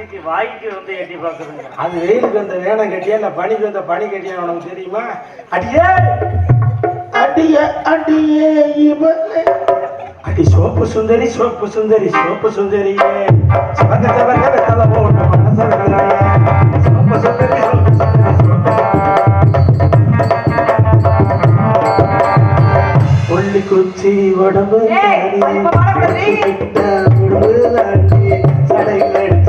அத்தாச்சிக்கு வாய்க்கு வந்து எட்டி பாக்குறீங்க அது வெயிலுக்கு வந்த வேனம் கட்டியா இல்ல பனிக்கு வந்த பனி கட்டியா உனக்கு தெரியுமா? அடியே! அடிய அடியே இவளே. அடி சோப்பு சுந்தரி சோப்பு சுந்தரி சோப்பு சுந்தரியே. சிவந்த சிவந்த வெத்தல போட்ட மனச விடலையே சோப்பு சுந்தரி சோப்பு சுந்தரி குச்சி உடம்பு. கிட்ட உடம்பு சடையில்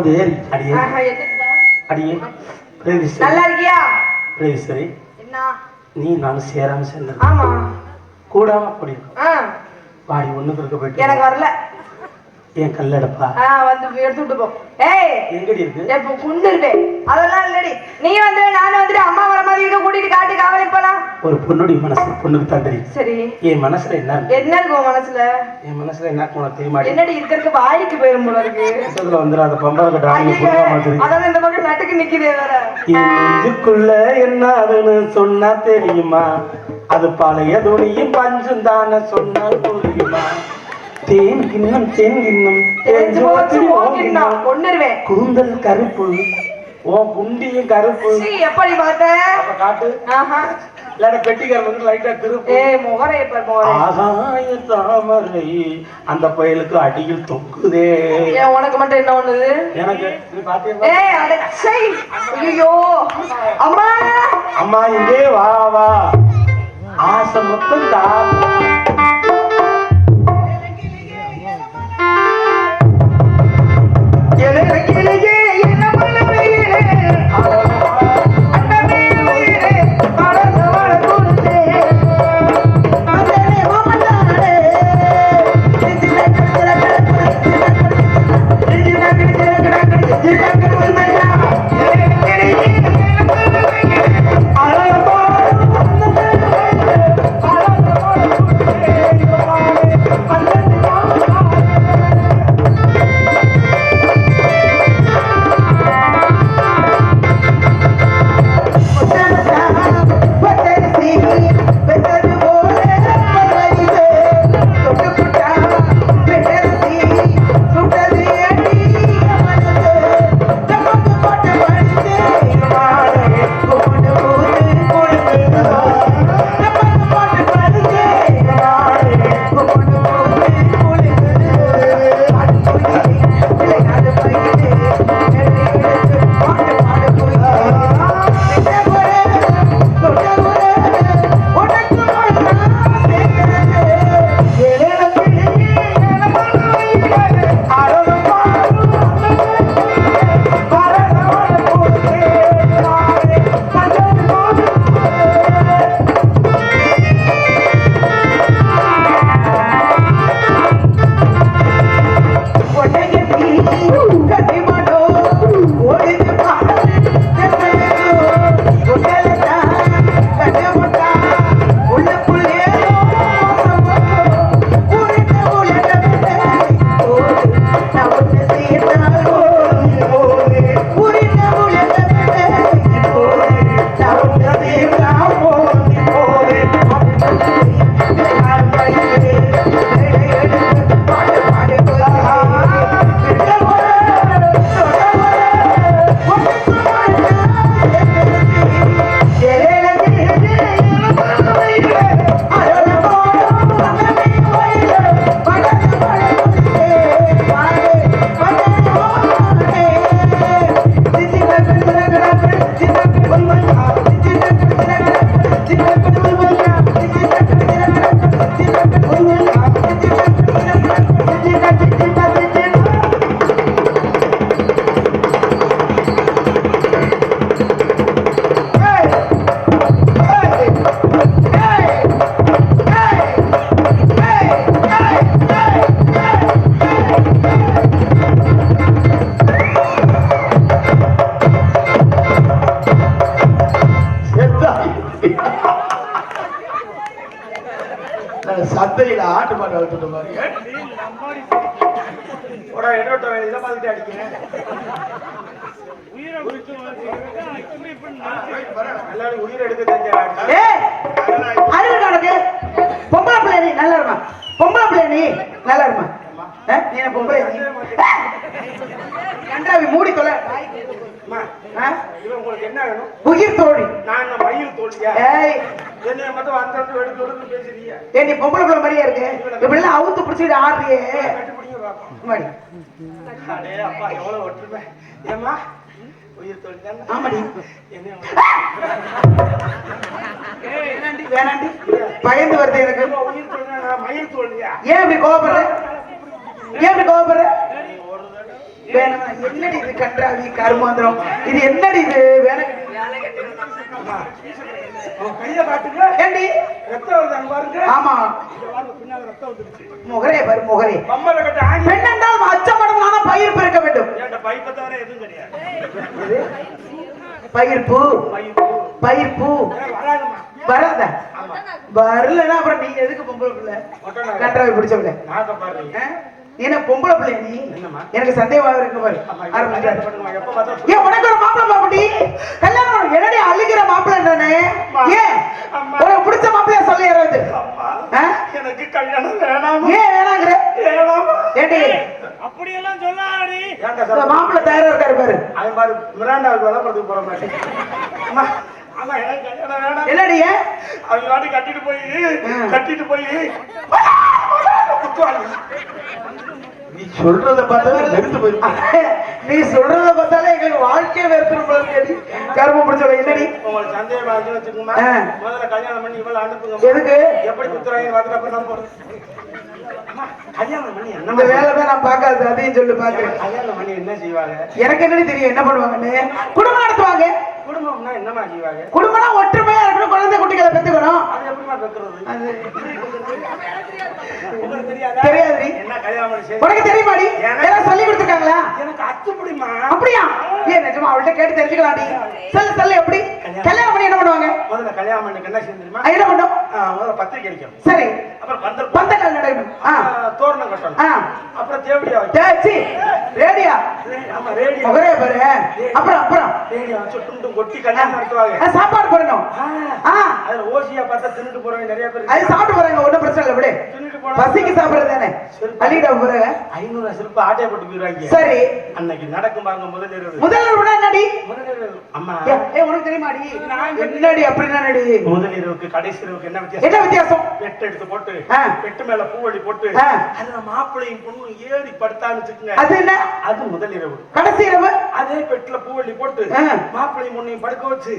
வந்து ஏறி அடியே? அடியே பிரேதிசரி நல்லா இருக்கியா என்ன? நீ நானும் சேராம சேர்ந்து ஆமா. கூடாம ஆ, வாடி ஒண்ணுக்கு இருக்க எனக்கு போயிட்டு வரல. என் கல்லடப்பா ஆ வந்து எடுத்து விட்டு போ ஏய் எங்கடி இருக்கு? இப்ப குண்டுருவே அதெல்லாம் இல்லடி. நீ வந்து நானும் வந்துட்டு அம்மா வர மாதிரி இருக்க கூட்டிட்டு காட்டு காவலி போலாம். ஒரு பொண்ணுடைய மனசு பொண்ணுக்கு தான் தெரியும். சரி. என் மனசுல என்ன இருக்கு? என்ன இருக்கு உன் மனசுல? என் மனசுல என்ன இருக்கு உனக்கு தெரியுமா என்னடி இருக்கிறதுக்கு வாய்க்கு போயிரும் போல இருக்கு. வந்துடாத பொம்பளை கட்ட ஆணி ஐயையே, புரியாம தெரியும் அதான் இந்த பக்கம் நட்டுக்கு நிக்குதே வேற. நெஞ்சுக்குள்ள என்ன அதுன்னு சொன்னா தெரியுமா? அது பழைய துணியும் பஞ்சும் தானே சொன்னால் புரியுமா? தேன் கிண்ணம் தேன் கிண்ணம் தெரிஞ்சு போச்சு ஓகின்னா கொண்டுருவேன் கூந்தல் கருப்பு ஓ குண்டியும் கருப்பு. சீ எப்படி பார்த்த? அப்ப காட்டு. ஆஹா. இல்லாட்ட பெட்டிக்கார வந்து லைட்டா திருப்பு. ஏய் முகரை எப்ப முகரை. ஆகாய தாமரை அந்த பயலுக்கு அடியில் தொங்குதே. ஏன் உனக்கு மட்டும் என்ன ஒண்ணுது? எனக்கு பாத்தீங்களா ஏய் ஐயோ அம்மா. அம்மா இங்கே வா வா. ஆசை மொத்தம் தா என்னோட இதை பார்த்துட்டு அடிக்கிறேன். எல்லாரும் உயிர் எடுக்க தெரிஞ்சா ஏய் அறிவு கணக்கு பொம்பளை பிள்ளை நீ நல்லா இருமா? பொம்பளை பிள்ளை நீ நல்லா இருமா? நீ என்ன பொம்பளை நீ? கண்டாவி மூடி தொலை. உங்களுக்கு என்ன வேணும்? உயிர் தோழி. நான் மயில் தோல்வியா ஏய். என்னைய மட்டும் அந்த இடத்துல எடுத்து பேசுறீங்க? ஏய் நீ பொம்பளை பிள்ளை மாதிரியா இருக்கு. இப்படி எல்லாம் அவுத்து பிடிச்சிட்டு ஆடுறியே. அடே அப்பா எவ்வளவு ஒற்றுமை. ஏம்மா? உயிர் ஆமாடி. என்ன வேணாண்டி வேணாண்டி. பயந்து வருது எனக்கு. உயிர் நான் மயில் தோல்வியா? ஏன் இப்படி ஏன் இப்படி வேணாம் என்னடி இது கன்றாவி கருமாந்திரம்? இது என்னடி இது? வேணாம். கையை காட்டுங்க. ஏண்டி? ரத்தம் வருது அங்க பாருங்க. ஆமா. பின்னால ரத்தம் வந்துருச்சு. முகரே பாரு முகரே. பம்பரை கட்ட ஆணி. பெண் என்றால் அச்சமடமான பயிர் பிறக்க வேண்டும். என்கிட்ட பைப்பை தவிர எதுவும் கிடையாது. பயிர் பூ மயில் பூ. பயிர் பூ ஏன் வராதும்மா. வராத. வரலன்னா அப்புறம் நீ எதுக்கு பொம்பளை பிள்ளை. கன்றாவி பிடிச்ச பிள்ளை. என்ன பொம்பளை பிள்ளை நீ? எனக்கு சந்தேகமாக இருக்கு பாரு. ஏன் உனக்கு ஒரு மாப்பிள்ளை பாப்படி கல்யாணம். என்னடி அழுகிற மாப்பிள்ளை தானே. ஏன். உனக்கு பிடிச்ச மாப்பிள்ளைய சொல்லி யாராவது? எனக்கு கல்யாணம் வேணாமா? ஏன் வேணாங்கிற? வேணாமா? ஏண்டி? அப்படியெல்லாம் சொல்லாடி மாப்பிள்ளை தயாரா இருக்காரு பாரு. அவன் பாரு மிராண்டாவுக்கு விளம்பரத்துக்கு போற மாதிரி. அம்மா அம்மா எனக்கு கல்யாணம் வேணாம். என்னடி ஏன்? அவங்க வாட்டி கட்டிட்டு போய். கட்டிட்டு போய். நீ சொல்றத பார்த்தாலே வெறுத்து போயிருக்கு. நீ சொல்றத பார்த்தாலே எங்களுக்கு வாழ்க்கையே வெறுத்துரும் போல இருக்கேடி. பிடிச்சவங்க என்னடி? உங்களுக்கு சந்தேகமா வச்சுக்கோமா. முதல்ல கல்யாணம் பண்ணி இவ்வளவு அனுப்புங்க. எதுக்கு? எப்படி குத்துறாங்க பார்த்துட்டு அப்புறம் நான் போறேன் கல்யாணம் பண்ணி என்ன நம்ம வேலை தான் நான் பார்க்காது அதையும் சொல்லி பாக்குறேன் கல்யாணம் பண்ணி என்ன செய்வாங்க? எனக்கு என்னடி தெரியும் என்ன பண்ணுவாங்கன்னு? குடும்பம் நடத்துவாங்க. குடும்பம்னா என்னமா செய்வாங்க குடும்பம்னா ஒற்றுமையா இருக்கணும் குழந்தை குட்டிகளை பெத்துக்கணும். அது எப்படிமா பெக்குறது? தெரியாதா? உனக்கு தெரியுமாடி? ஏதாவது சொல்லி கொடுத்துருக்காங்களா? எனக்கு அத்துப்படிமா அப்படியா? ஏன் நிஜமா அவள்கிட்ட கேட்டு தெரிஞ்சுக்கலாம்டி. சொல்லு சொல்லு எப்படி? கல்யாணம் பண்ணி என்ன பண்ணுவாங்க? முதல்ல கல்யாணம் பண்ணி என்ன அது என்ன பண்ணும்? முதல்ல பத்திரிக்கை அடிக்கணும். சரி. அப்புறம் பந்தல் பந்தக்கால் நடக்கணும் ஆ. ஆ, தோரணம் கட்டணும். அப்புறம் தேவடியா ரேடியா. ஆமா ரேடியோ. முகரே பாரு. அப்புறம் அப்புறம். ரேடியோ வச்சு துண்டு கொட்டி கல்யாணம் நடத்துவாங்க. சாப்பாடு போடணும். அதுல ஓசியா பார்த்தா தின்னுட்டு போறவங்க நிறைய பேர் அது சாப்பிட்டு போறாங்க ஒண்ணும் பிரச்சனை இல்லை விடு. தின்னுட்டு போனா பசிக்கு சாப்பிடுறது தானே? அள்ளிட்ட போறாங்க ஐநூறு சிறப்பு ஆட்டையை போட்டு போயிருவாங்க சரி. அன்னைக்கு நடக்கும் பாருங்க முதல் இரவு என்னடி? முதல் இரவு அம்மா. ஏ, உனக்கு தெரியுமாடி? என்னடி அப்படின்னா நடி முதல் இரவுக்கு கடைசி இரவுக்கு என்ன வித்தியாசம்? என்ன வித்தியாசம்? பெட்டு எடுத்து போட்டு. பெட்டு மேல பூவடி போட்டு. அதுல மாப்பிள்ளையும் பொண்ணும் ஏறி படுத்தான்னு வச்சுக்கோங்க. அது என்ன? அது முதல் இரவு கடைசி இரவு? அதே பெட்டுல பூவள்ளி போட்டு ஆ. மாப்பிள்ளையும் பொண்ணையும் படுக்க வச்சு.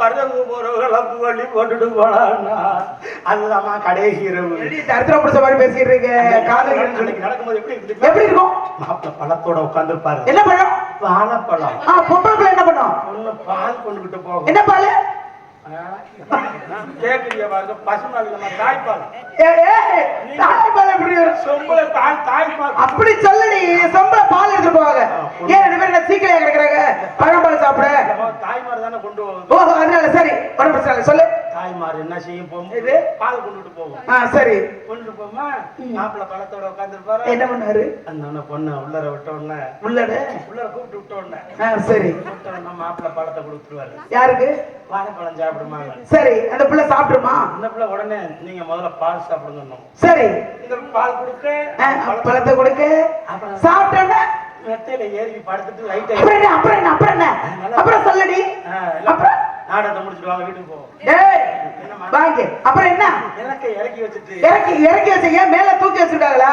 வரவங்க போறவங்கள பூவள்ளி போட்டுட்டு போலான்னா அதுதாம்மா கடைசி இரவு. தரித்திரம் பிடிச்ச மாதிரி பேசிட்டு இருக்க? காதல் நடக்கும்போது எப்படி எப்படி இருக்கும்? மாப்பிள்ளை பழத்தோட உட்காந்துருப்பாரு என்ன பண்ணும் வாழைப்பழம். பொம்பளை என்ன பண்ணும் பொண்ணு பால் கொண்டுகிட்டு போகும். என்ன பாலு? கேக்குறிய பாருங்க பசுமால் இல்லம்மா தாய்ப்பால். ஏ, ஏ, தாய் பால் எப்படி? சொம்பள தாய் தாய்ப்பால். அப்படி சொல்லுடி சொம்ப பால் எடுத்துட்டு போவாங்க. ஏன் ரெண்டு பேரும் என்ன சீக்கிரம் கிடக்குறாங்க? பழம்பால் சாப்பிட. தாய்மார் தானே கொண்டு ஓஹோ அதனால சரி ஒன்றும் பிரச்சனை இல்லை சொல்லு. தாய்மார் என்ன செய்யும்? இது? போகும்போது பால் கொண்டுட்டு போகும் ஆ சரி. கொண்டுட்டு போமா மாப்பிள்ளை பழத்தோட உட்காந்துருப்பாரு என்ன பண்ணாரு? அந்த உடனே பொண்ணு உள்ளர விட்ட உடனே உள்ளட உள்ளர கூப்பிட்டு விட்ட உடனே ஆ சரி. விட்ட உடனே மாப்பிள்ளை பழத்தை கொடுத்துருவாரு. யாருக்கு? வாழைப்பழம் சாப்பிடுமாங்க சரி அந்த பிள்ளை சாப்பிட்டுருமா? இந்த பிள்ளை உடனே நீங்க முதல்ல பால் சாப்பிடுங்க சரி. இந்த பால் கொடுக்க பழத்தை கொடுக்க. சாப்பிட்டோன்னா? மெத்தையில ஏறி படுத்துட்டு லைட் அப்புறம் என்ன அப்புறம் என்ன அப்புறம் என்ன? அப்புறம் சொல்லடி. நாடகத்தை முடிச்சுட்டு வாங்க வீட்டுக்கு போவோம் டேய் வாங்க. அப்புறம் என்ன? இலக்கை இறக்கி வச்சுட்டு. இறக்கி இறக்கி வச்சு ஏன் மேல தூக்கி வச்சிருக்காங்களா?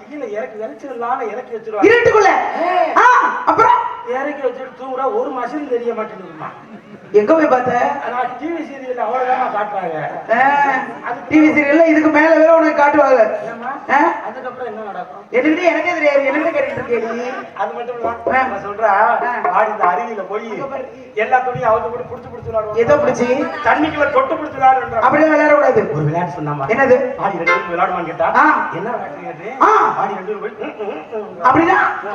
கீழே இறக்கி வெளிச்சிடலான்னு இறக்கி வச்சிருவாங்க இருட்டுக்குள்ள. அப்புறம்? இறக்கி வச்சுட்டு தூங்குறா ஒரு மசின் தெரிய மாட்டேங்குதுமா எங்க போய் பார்த்த? டிவி சீரியல் அவ்வளவுதான் காட்டுறாங்க. டிவி சீரியல்ல இதுக்கு மேல வேற உனக்கு காட்டுவாங்க? அதுக்கப்புறம் என்ன நடக்கும்? என்கிட்ட எனக்கே தெரியாது. என்ன கேட்டுட்டு இருக்கே நீ? அது மட்டும் இல்ல. நான் சொல்றா ஆ. ஆடி இந்த அருவியில போய் எல்லா துணியும் அவங்க கூட புடிச்சு புடிச்சு விளையாடுவாங்க. எதை பிடிச்சி. தண்ணிக்குள்ள தொட்டு புடிச்சு விளையாடுறாங்க அப்படியே விளையாடக்கூடாது. ஒரு விளையாட்டு சொன்னாமா என்னது? ஆடி ரெண்டு பேரும் விளையாடுவாங்க கேட்டா. என்ன விளையாட்டு. ஆடி ரெண்டு. அப்படின்னா?